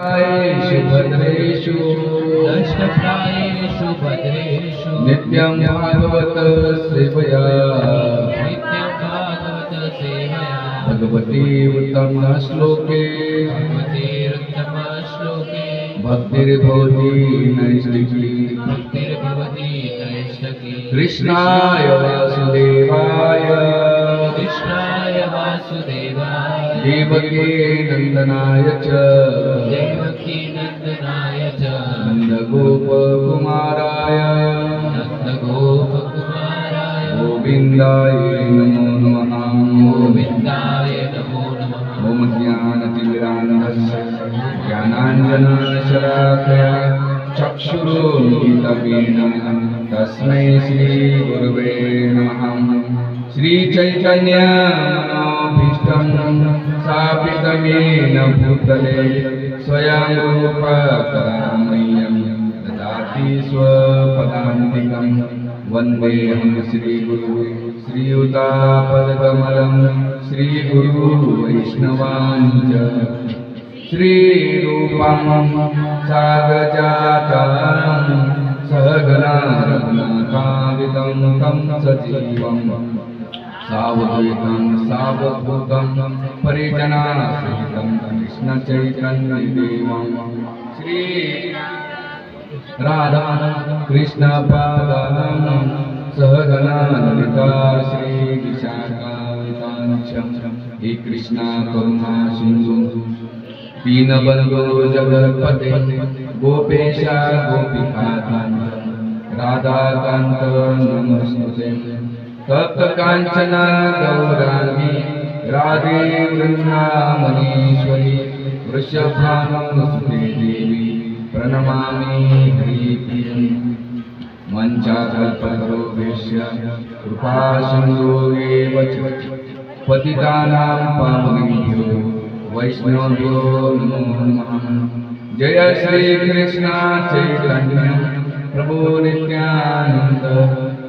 भद्रेषु। नित्यं भागवत सेवया। नित्यं भागवत सेवया। भगवती उत्तमश्लोके भगवतीरुत्तमश्लोके भक्तिर्भवति नैष्टिकी भक्तिर्भवति नैष्टकी कृष्णाय वासुदेवाय। कृष्णाय वासुदेवाय देवके नन्दनाय च देवकी नन्दनाय च नन्दगोपकुमाराय। नन्दगोपकुमाराय। गोविन्दाय नमो नमः। गोविन्दाय नमो नमः। ॐ ज्ञानतिमिरान्धस्य ज्ञानाञ्जनशलाकया चक्षुरुन्मिलितमेन तस्मै श्रीगुरुवे नमः। श्रीचैतन्यमनोभीष्टं स्थापितमेन भूतले स्वयं रूपकरामय्यं ददाति स्वपदान्तिकं वन्देऽहं श्रीगुरु श्रीयुतापदकमलं श्रीगुरुवैष्णवान् च श्रीरूपं सागजातां सहगना रघुनाथावितं तं सजीवं सावधूतं सावधूतं परिजनासहितं कृष्णचैतन्यदेवं श्री राधा कृष्ण पादानं सहगना ललिता श्रीविशाखान्ताञ्च हे कृष्णा करुणा सिन्धु। दीनबन्धो जगत्पते गोपेशा गोपिकान्त राधाकान्त नमस्तुते तप्त कांचना गौरांगी राधे वृन्दामणीश्वरी वृषभानुसुते देवी प्रणमामि हरिप्रियम्। मञ्चाकल्पतरुभ्यश्च कृपासिन्धुरेव च पतितानां पावनेभ्यो वैष्णवभ्यो नमो नमः। जय श्रीकृष्ण चैतन्य प्रभो नित्यानन्द।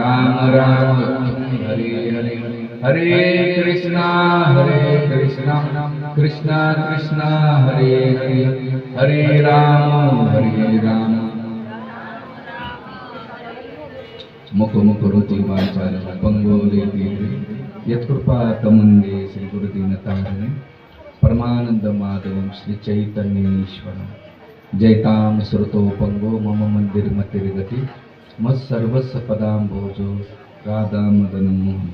राम राम हरे हरे। हरे कृष्णा हरे कृष्णा। कृष्णा कृष्णा हरे हरे। हरे राम हरे राम। मुख मुख रुचि वाचाल पंगोलेति यत्कृपा तमुंदे श्री गुरुदीन तारणे। परमानंद माधव श्री चैतन्येश्वरं जयतां श्रुतो पंगो मम मंदिर मतिर्गती। मत्सर्वस्व पदाम्भोजो राधामदनं मोहन।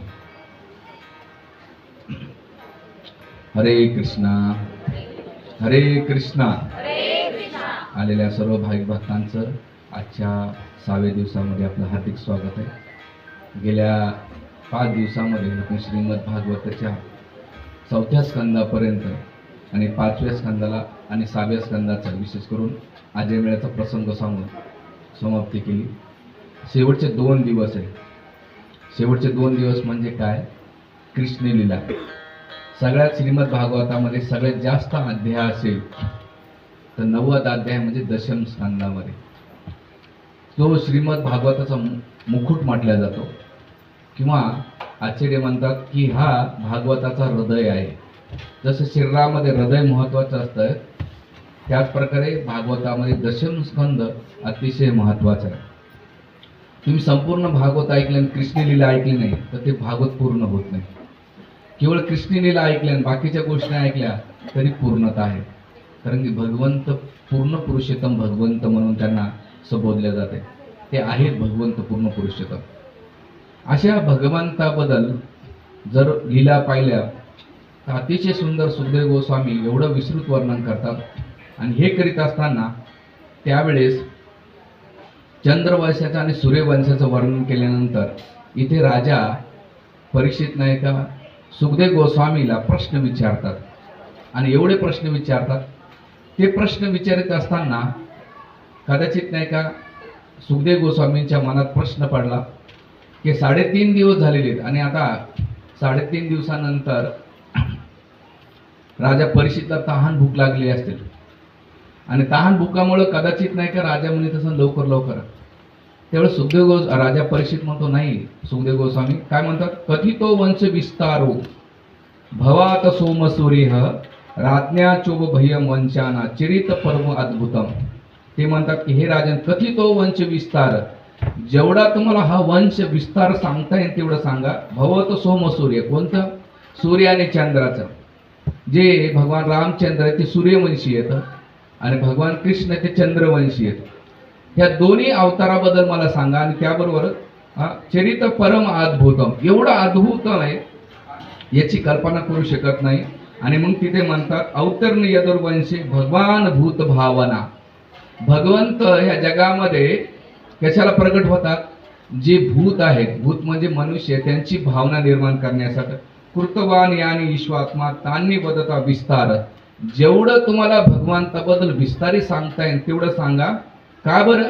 हरे कृष्णा। हरे कृष्णा। आलेल्या सर्व भाविक भक्तांचं आजच्या सहाव्या दिवसामध्ये आपलं हार्दिक स्वागत आहे. गेल्या पाच दिवसामध्ये आपण श्रीमद भागवताच्या चौथ्या स्कंदापर्यंत आणि पाचव्या स्कंदाला आणि सहाव्या स्कंदाचा विशेष करून आजयमेळ्याचा प्रसंग सांगून समाप्ती केली. शेवटचे दोन दिवस आहेत. शेवटचे दोन दिवस म्हणजे काय? कृष्ण लीला. सगळ्यात श्रीमद भागवतामध्ये सगळ्यात जास्त अध्याय असेल तर नव्वद अध्याय म्हणजे दशम स्कंदामध्ये तो श्रीमद भागवताचा मु- मुकुट म्हटला जातो. किंवा आचार्य म्हणतात की हा भागवताचा हृदय आहे. जसं शरीरामध्ये हृदय महत्वाचं असतं त्याच प्रकारे भागवतामध्ये दशम स्कंद अतिशय महत्त्वाचा आहे. तुम्ही संपूर्ण भागवत ऐकले आणि कृष्णलीला ऐकली नाही तर ते भागवत पूर्ण होत नाही. केवळ कृष्णलीला ऐकल्या आणि बाकीच्या गोष्टी ऐकल्या तरी पूर्णता आहे. कारण की भगवंत पूर्ण पुरुषोत्तम भगवंत म्हणून त्यांना संबोधले जाते. ते आहेत भगवंत पूर्ण पुरुषोत्तम. अशा भगवंताबद्दल जर लीला पाहिल्या तर अतिशय सुंदर सुखदेव गोस्वामी एवढं विस्तृत वर्णन करतात. आणि हे करीत असताना त्यावेळेस चंद्रवंशाचं आणि सूर्यवंशाचं वर्णन केल्यानंतर इथे राजा परीक्षित नाही का सुखदेव गोस्वामीला प्रश्न विचारतात. आणि एवढे प्रश्न विचारतात ते प्रश्न विचारित असताना कदाचित नाही का सुखदेव गोस्वामींच्या मनात प्रश्न पडला की साडेतीन दिवस झालेले आहेत आणि आता साडेतीन दिवसानंतर राजा परीक्षितला तहान भूक लागली असतील आणि तहान भुकामुळं कदाचित नाही का राजा म्हणे तसं लवकर लवकर. त्यावेळेस सुखदेव गोस राजा परीक्षित म्हणतो नाही सुखदेव गोस्वामी काय म्हणतात? कथितो वंश विस्तारो भवात सोम सूर्य राज्ञा चोब भयम वंशाना चिरित पर्व अद्भुतम. ते म्हणतात की हे राजन कथितो वंश विस्तार जेवढा तुम्हाला हा वंश विस्तार सांगता येईल तेवढं सांगा. भवत सोम सूर्य कोणतं? सूर्य आणि चंद्राचं. जे भगवान रामचंद्र आहे ते सूर्यवंशी येतं आणि भगवान कृष्ण ते चंद्रवंशी आहेत. ह्या दोन्ही अवताराबद्दल मला सांगा आणि त्याबरोबर हा, चरित परम अद्भुतम एवढं अद्भुत आहे याची कल्पना करू शकत नाही. आणि मग तिथे म्हणतात अवतर्ण यदुर्वंशी भगवान भूत भावना. भगवंत ह्या जगामध्ये कशाला प्रकट होतात? जे भूत आहेत. भूत म्हणजे मनुष्य त्यांची भावना निर्माण करण्यासाठी कृतवान यानी ईश्वात्मा तांनी बदता विस्तार जेवढं तुम्हाला भगवंताबद्दल विस्तारी सांगता येईल तेवढं सांगा. का बरं?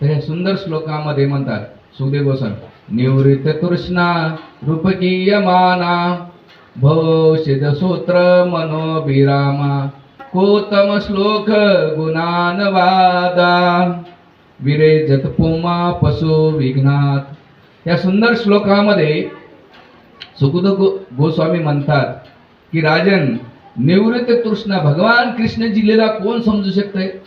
तर ह्या सुंदर श्लोकामध्ये म्हणतात सुखदेव गोस्वामी निवृत्त कृष्णा रूपकीय माना भवशिद सूत्र मनोभिरामा कोतम श्लोक गुणान वादा विरेजत पुमा पशु विघ्नात. या सुंदर श्लोकामध्ये सुखद गो गोस्वामी म्हणतात की राजन निवृत्त तृष्णा भगवान कृष्ण जिल्ह्याला कोण समजू शकते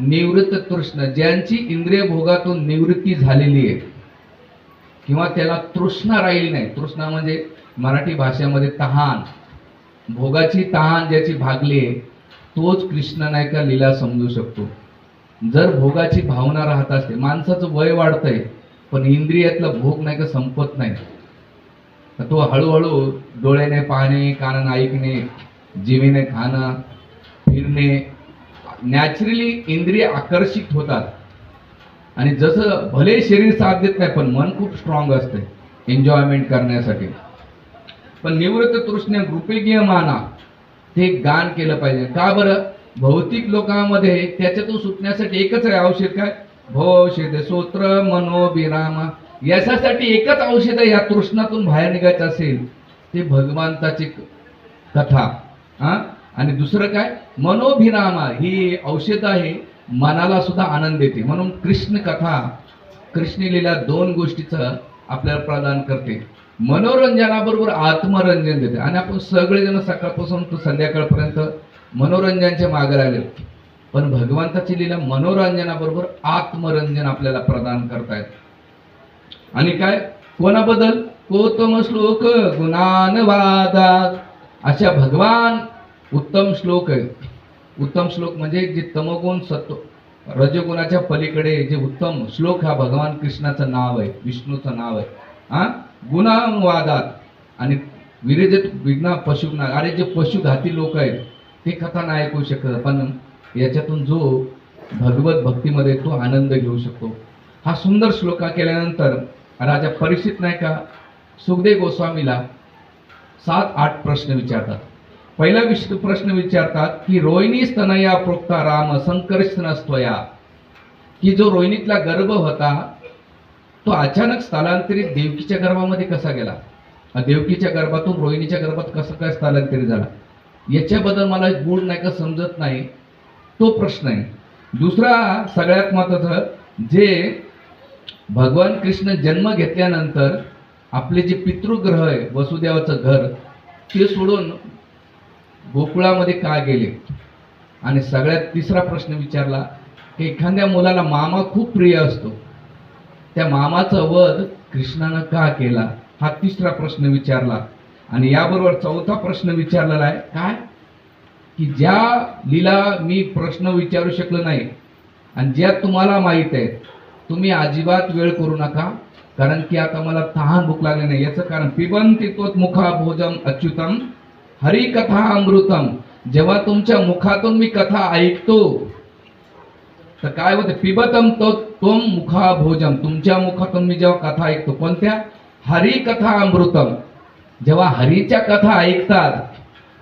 निवृत्त तृष्ण ज्यांची इंद्रिय भोगातून निवृत्ती झालेली आहे. किंवा त्याला तृष्णा राहिली नाही. तृष्णा म्हणजे मराठी भाषेमध्ये तहान. भोगाची तहान ज्याची भागली आहे तोच कृष्ण नाही का लीला समजू शकतो. जर भोगाची भावना राहत असते माणसाचं वय वाढतंय पण इंद्रियातला भोग नाही का संपत नाही. तर तो हळूहळू डोळ्याने पाहणे कानाने ऐकणे जीवेने खाणं फिरणे नॅचरली इंद्रिय आकर्षित होतात. आणि जसं भले शरीर साथ देत नाही पण मन खूप स्ट्रॉंग असते एन्जॉयमेंट करण्यासाठी. पण निवृत्त तृष्ण कृपेकीय माना ते गान केलं पाहिजे. का बरं? भौतिक लोकांमध्ये त्याच्यातून सुटण्यासाठी एकच आहे औषध काय? भौषध सूत्र मनोबिराम याच्यासाठी एकच औषध आहे या तृष्णातून बाहेर निघायचं असेल ते भगवंताची कथा. हा? आणि दुसरं काय? मनोभिरामा ही औषध आहे मनाला सुद्धा आनंद देते. म्हणून कृष्ण कथा कृष्ण लीला दोन गोष्टीचं आपल्याला प्रदान करते. मनोरंजनाबरोबर आत्मरंजन देते. आणि आपण सगळेजण सकाळपासून तो संध्याकाळपर्यंत मनोरंजनच्या मागे राहिले. पण भगवंताची लीला मनोरंजनाबरोबर आत्मरंजन आपल्याला प्रदान करतायत आणि काय? कोणाबद्दल? कोतम श्लोक गुणानवादात अशा भगवान उत्तम श्लोक आहे. उत्तम श्लोक म्हणजे जे तमगुण सत्व रजगुणाच्या पलीकडे जे उत्तम श्लोक हा भगवान कृष्णाचं नाव आहे विष्णूचं नाव आहे. हा? गुणांवादात आणि विरेजित विघ्ना पशुघ्ना अरे जे पशुघाती लोक आहेत ते कथा नाही ऐकू शकत. पण याच्यातून जो भगवत भक्तीमध्ये तो आनंद घेऊ शकतो. हा सुंदर श्लोका केल्यानंतर राजा परीक्षित नाही का? सुखदेव गोस्वामीला सात आठ प्रश्न विचारतात. पहिला विश प्रश्न विचारतात की रोहिणी स्तनया प्रोक्ता राम संकर्षणस्त्वया की जो रोहिणीतला गर्भ होता तो अचानक स्थलांतरित देवकीच्या गर्भामध्ये कसा गेला? देवकीच्या गर्भातून रोहिणीच्या गर्भात कसं काय स्थलांतरित झाला? याच्याबद्दल मला गुण नाही का समजत नाही. तो प्रश्न आहे. दुसरा सगळ्यात महत्वाचं जे भगवान कृष्ण जन्म घेतल्यानंतर आपले जे पितृग्रह आहे वसुदेवाचं घर ते सोडून गोकुळामध्ये का गेले? आणि सगळ्यात तिसरा प्रश्न विचारला की एखाद्या मुलाला मामा खूप प्रिय असतो. त्या मामाचा वध कृष्णानं का केला? हा तिसरा प्रश्न विचारला. आणि याबरोबर चौथा प्रश्न विचारलेला आहे काय? की ज्या लीला मी प्रश्न विचारू शकलो नाही आणि ज्या तुम्हाला माहीत आहेत तुम्ही अजिबात वेळ करू नका. कारण की आता मला तहान भूक लागली नाही. याचं कारण पिबंती तोच मुखा भोजम अच्युतम हरी कथा अमृतम. जेव्हा तुमच्या मुखातून मी कथा ऐकतो तर काय होते? पिबतम तो तुम मुखा भोजम तुमच्या मुखातून मी जेव्हा कथा ऐकतो कोणत्या? हरी कथा अमृतम. जेव्हा हरीच्या कथा ऐकतात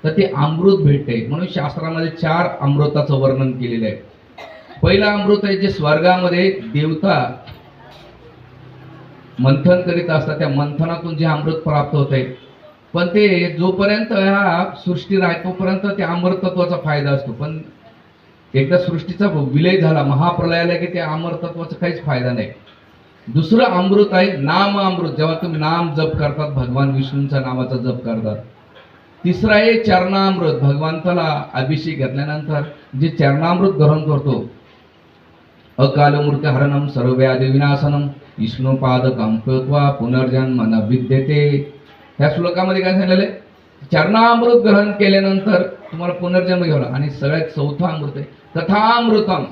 तर ते अमृत भेटते. म्हणून शास्त्रामध्ये चार अमृताचं वर्णन केलेलं आहे. पहिलं अमृत आहे जे स्वर्गामध्ये देवता मंथन करीत असतात त्या मंथनातून जे अमृत प्राप्त होते. पण ते जोपर्यंत ह्या सृष्टी राहत तोपर्यंत त्या अमरतत्वाचा फायदा असतो. पण एकदा सृष्टीचा विलय झाला महाप्रलयाला की त्या अमरतत्वाचा काहीच फायदा नाही. दुसरं अमृत आहे नाम अमृत. जेव्हा तुम्ही नाम जप करतात भगवान विष्णूंच्या नावाचा जप करतात. तिसरं आहे चरणामृत. भगवंताला अभिषेक घातल्यानंतर जे चरणामृत ग्रहण करतो अकालमूर्त हरणम सर्व्या व्याधी विनाशनम विष्णुपाद कृत्वा पुनर्जन्म न विद्यते. ह्या श्लोकामध्ये काय सांगितलेलं आहे? चरणामृत ग्रहण केल्यानंतर तुम्हाला पुनर्जन्म घ्यावा आणि सगळ्यात चौथा अमृत आहे. कथामृतम.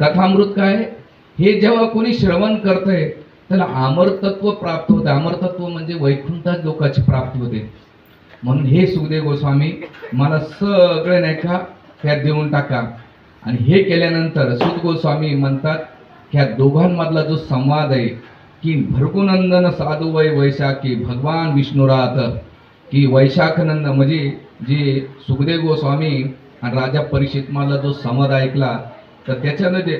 कथामृत काय आहे? हे जेव्हा कोणी श्रवण करतंय त्याला अमरतत्व प्राप्त होते अमरतत्व म्हणजे वैकुंठात लोकांची प्राप्ती होते. म्हणून हे सुखदेव गोस्वामी मला सगळे नाही का त्यात देऊन टाका. आणि हे केल्यानंतर सुख गोस्वामी म्हणतात ह्या दोघांमधला जो संवाद आहे की भरकुनंदन साधू वै वैशाखी भगवान विष्णुरात की वैशाखनंद म्हणजे जे सुखदेव गोस्वामी आणि राजा परीक्षित मधला जो संवाद ऐकला तर त्याच्यामध्ये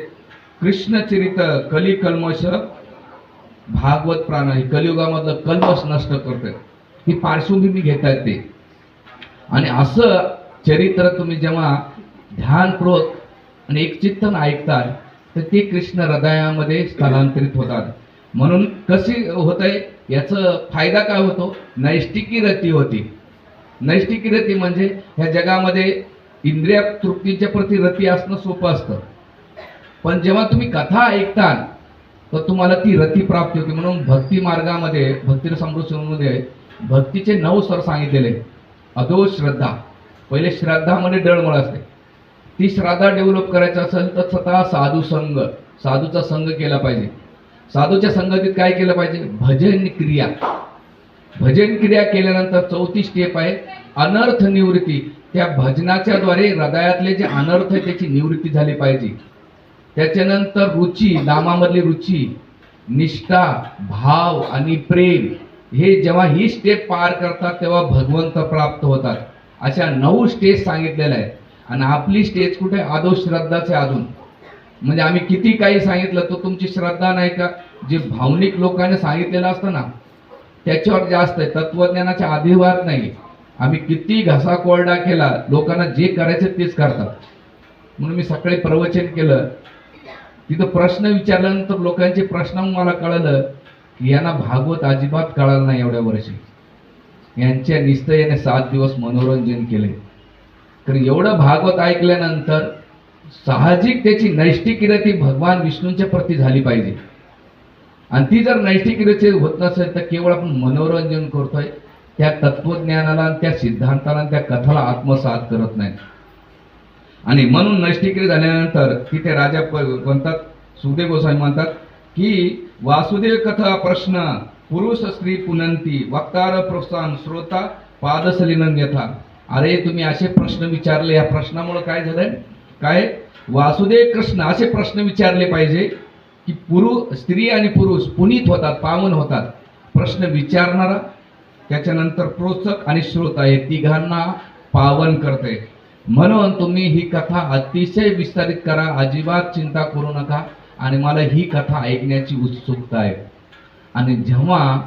कृष्णचरित कली कल्मश भागवत प्राण हे कलियुगामधलं कल्मश नष्ट करतोय. ही पार्श्वभूमी घेतात ते. आणि असं चरित्र तुम्ही जेव्हा ध्यानपूर्वक आणि एक चित्तन ऐकतात तर ती कृष्ण हृदयामध्ये स्थलांतरित होतात. म्हणून कशी होत आहे याचं फायदा काय होतो? नैष्टिकी रती होती. नैष्टिकी रती म्हणजे ह्या जगामध्ये इंद्रिय तृप्तीच्या प्रती रती असणं सोपं असतं. पण जेव्हा तुम्ही कथा ऐकता तर तुम्हाला ती रती प्राप्त होते. म्हणून भक्ती मार्गामध्ये भक्ती समृद्धीमध्ये भक्तीचे नऊ स्तर सांगितलेले. अधो श्रद्धा. पहिले श्रद्धामध्ये डळमळ असते. ती श्रद्धा डेव्हलप करायचं असेल तर स्वतः साधू संघ साधूचा संघ केला पाहिजे. साधूच्या संगतीत काय केलं पाहिजे? भजन क्रिया. भजन क्रिया केल्यानंतर चौथी स्टेप आहे अनर्थ निवृत्ती. त्या भजनाच्या द्वारे हृदयातले जे अनर्थ आहे त्याची निवृत्ती झाली पाहिजे. त्याच्यानंतर रुची नामामधली रुची निष्ठा भाव आणि प्रेम हे जेव्हा ही स्टेप पार करतात तेव्हा भगवंत प्राप्त होतात. अशा नऊ स्टेज सांगितलेल्या आहेत. आणि आपली स्टेज कुठे? आदो श्रद्धाचे अजून. म्हणजे आम्ही किती काही सांगितलं तो तुमची श्रद्धा नाही का? जे भावनिक लोकांनी सांगितलेलं असतं ना त्याच्यावर जास्त आहे. तत्वज्ञानाच्या अधिवार नाही आम्ही किती घसा कोरडा केला लोकांना जे करायचं तेच करतात. म्हणून मी सकाळी प्रवचन केलं. तिथं प्रश्न विचारल्यानंतर लोकांचे प्रश्न मला कळलं की यांना भागवत अजिबात कळालं नाही एवढ्या वर्षी. यांच्या निश्चयाने सात दिवस मनोरंजन केले तर एवढं भागवत ऐकल्यानंतर साहजिक त्याची नैष्टिक ती भगवान विष्णूंच्या प्रती झाली पाहिजे. आणि ती जर नैष्टिक होत नसेल तर केवळ आपण मनोरंजन करतोय त्या तत्वज्ञानाला आणि त्या सिद्धांताला त्या कथाला आत्मसात करत नाही. आणि म्हणून नैष्टिक्रिय झाल्यानंतर तिथे राजा म्हणतात सुखदेव गोसाई म्हणतात की वासुदेव कथा प्रश्न पुरुष स्त्री पुनंती वक्तार प्रोत्साहन श्रोता पादसलिनन यथा. अरे तुम्ही असे प्रश्न विचारले या प्रश्नामुळे काय झालंय काय? वासुदेव कृष्ण असे प्रश्न विचारले पाहिजे की पुरुष स्त्री आणि पुरुष पुनीत होतात पावन होतात. प्रश्न विचारणारा त्याच्यानंतर प्रोत्सक आणि श्रोता हे तिघांना पावन करते. म्हणून तुम्ही ही कथा अतिशय विस्तारित करा अजिबात चिंता करू नका आणि मला ही कथा ऐकण्याची उत्सुकता आहे. आणि जेव्हा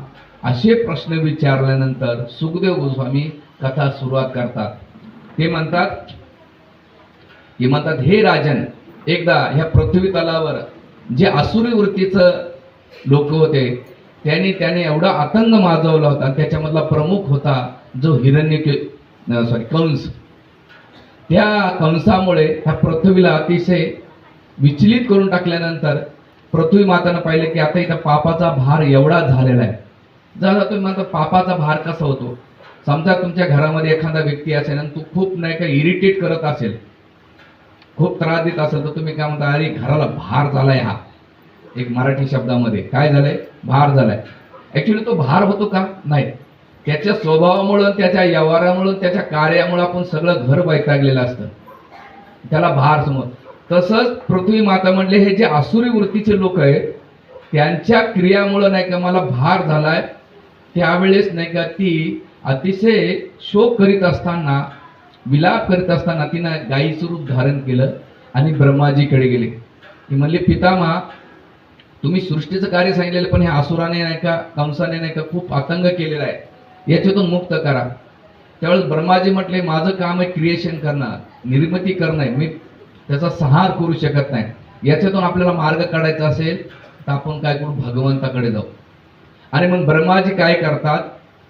असे प्रश्न विचारल्यानंतर सुखदेव गोस्वामी कथा सुरुवात करतात. ते म्हणतात की म्हणतात हे राजन एकदा ह्या पृथ्वी तलावर जे आसुरी वृत्तीचं लोक होते त्यांनी त्याने एवढा आतंक माजवला होता त्याच्यामधला प्रमुख होता जो हिरण्य सॉरी कंस. त्या कंसामुळे ह्या पृथ्वीला अतिशय विचलित करून टाकल्यानंतर पृथ्वी मातानं पाहिलं की आता इथं पापाचा भार एवढा झालेला आहे. जर तुम्ही म्हणता पापाचा भार कसा होतो? समजा तुमच्या घरामध्ये एखादा व्यक्ती असेल आणि तो खूप नाही का इरिटेट करत असेल खूप त्रास देत असेल तर तुम्ही काय म्हणता अरे घराला भार झालाय हा. एक मराठी शब्दामध्ये. काय झालंय? भार झालाय. ऍक्च्युली तो भार होतो का? नाही. त्याच्या स्वभावामुळं त्याच्या व्यवहारामुळं त्याच्या कार्यामुळं आपण सगळं घर वैतागलेलं असतं. त्याला भार समोर. तसंच पृथ्वी माता म्हणले हे जे आसुरी वृत्तीचे लोक आहेत त्यांच्या क्रियामुळं नाही का मला भार झालाय त्यावेळेस नाही का ती अतिशय शोक करीत असताना विलाप करीत असताना तिनं गायीचं रूप धारण केलं आणि ब्रह्माजीकडे गेले. ती म्हणले पितामा तुम्ही सृष्टीचं कार्य सांगितलेलं पण हे आसुराने नाही का कंसाने नाही का खूप आतंक केलेला आहे. याच्यातून मुक्त करा. त्यावेळेस ब्रह्माजी म्हटले माझं काम आहे क्रिएशन करणं निर्मिती करणं. आहे मी त्याचा संहार करू शकत नाही. याच्यातून आपल्याला मार्ग काढायचा असेल तर आपण काय करू? भगवंताकडे जाऊ. आणि मग ब्रह्माजी काय करतात?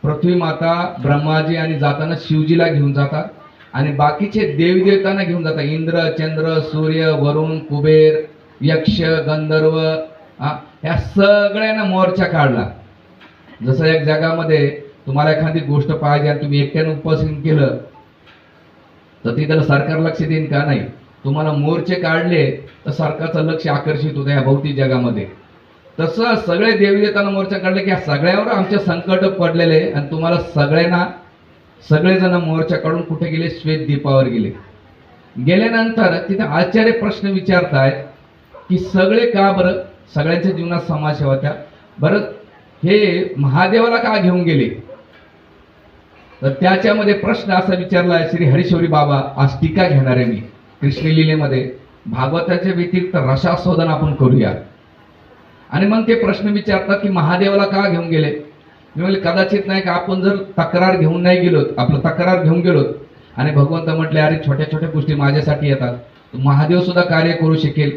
पृथ्वी माता ब्रह्माजी आणि जाताना शिवजीला घेऊन जातात. आणि बाकीचे देवदेवतांना घेऊन जातात. इंद्र चंद्र सूर्य वरुण कुबेर यक्ष गंधर्व ह्या सगळ्यांना मोर्चा काढला. जसं एक जगामध्ये तुम्हाला एखादी गोष्ट पाहिजे आणि तुम्ही एकट्यानं उपासन केलं तर ती त्याला सरकार लक्ष देईन का नाही? तुम्हाला मोर्चे काढले तर सरकारचं लक्ष आकर्षित होतं या भौतिक जगामध्ये. तसं सगळे देवदेवतांना मोर्चा काढले की सगळ्यावर आमचे संकट पडलेले आणि तुम्हाला सगळ्यांना सगळेजण मोर्चा काढून कुठे गेले? श्वेत दीपावर गेले. गेल्यानंतर तिथे आचार्य प्रश्न विचारतायत की सगळे का बरं? सगळ्यांच्या जीवनात समाज होत्या. बरं हे महादेवाला का घेऊन गेले? तर त्याच्यामध्ये प्रश्न असा विचारला आहे श्री हरिशौरी बाबा आज टीका घेणार आहे मी. कृष्णलीलेमध्ये भागवताच्या व्यतिरिक्त रसास्वादन आपण करूया. आणि मग ते प्रश्न विचारतात की महादेवाला का घेऊन गेले? मी म्हणले कदाचित नाही का आपण जर तक्रार घेऊन नाही गेलोत आपलं तक्रार घेऊन गेलोत. आणि भगवंत म्हटले अरे छोट्या छोट्या गोष्टी माझ्यासाठी येतात. तर महादेव सुद्धा कार्य करू शकेल.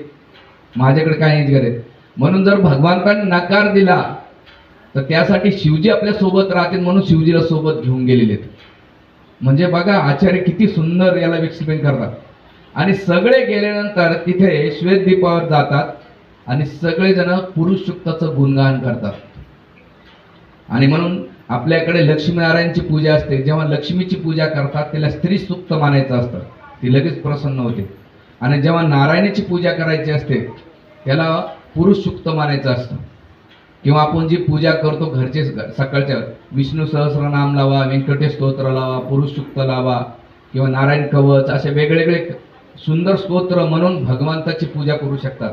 माझ्याकडे काय नाही गरज. म्हणून जर भगवंताने नकार दिला तर त्यासाठी शिवजी आपल्यासोबत राहतील म्हणून शिवजीला सोबत घेऊन गेलेले आहेत. म्हणजे बघा आचार्य किती सुंदर याला एक्सप्लेन करतात. आणि सगळे गेल्यानंतर तिथे श्वेतदीपावर जातात. आणि सगळेजण पुरुष सुक्ताचं गुणगान करतात. आणि म्हणून आपल्याकडे लक्ष्मीनारायणची पूजा असते. जेव्हा लक्ष्मीची पूजा करतात त्याला स्त्री सुक्त मानायचं असतं. ती लगेच प्रसन्न होते. आणि जेव्हा नारायणाची पूजा करायची असते त्याला पुरुष सुक्त मानायचं असतं. किंवा आपण जी पूजा करतो घरचे सकाळच्या विष्णू सहस्रनाम लावा व्यंकटेश स्तोत्र लावा पुरुष सुक्त लावा किंवा नारायण कवच असे वेगवेगळे सुंदर स्तोत्र म्हणून भगवंताची पूजा करू शकतात.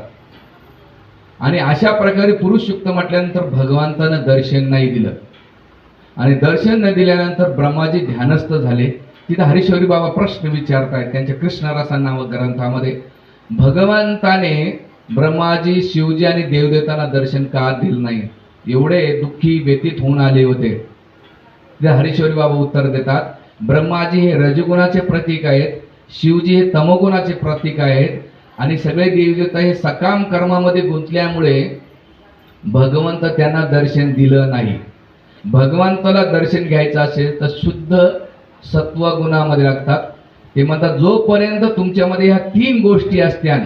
आणि अशा प्रकारे पुरुष युक्त म्हटल्यानंतर भगवंतानं दर्शन नाही दिलं. आणि दर्शन न दिल्यानंतर ब्रह्माजी ध्यानस्थ झाले. तिथे हरिश्वरी बाबा प्रश्न विचारतायत त्यांच्या कृष्णरासा नाव ग्रंथामध्ये भगवंताने ब्रह्माजी शिवजी आणि देवदेवतांना दर्शन का दिलं नाही? एवढे दुःखी व्यतीत होऊन आले होते. ते हरिश्वरी बाबा उत्तर देतात ब्रह्माजी हे रजगुणाचे प्रतीक आहेत शिवजी हे तमगुणाचे प्रतीक आहेत आणि सगळे देवदेवता हे सकाम कर्मामध्ये गुंतल्यामुळे भगवंत त्यांना दर्शन दिलं नाही. भगवंताला दर्शन घ्यायचं असेल तर शुद्ध सत्वगुणामध्ये लागतात. ते म्हणतात जोपर्यंत तुमच्यामध्ये ह्या तीन गोष्टी असत्या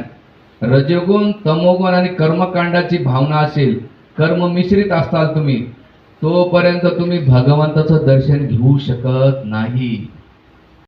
रजगुण तमोगुण आणि कर्मकांडाची भावना असेल कर्म मिश्रित असताल तुम्ही तोपर्यंत तुम्ही भगवंताचं दर्शन घेऊ शकत नाही.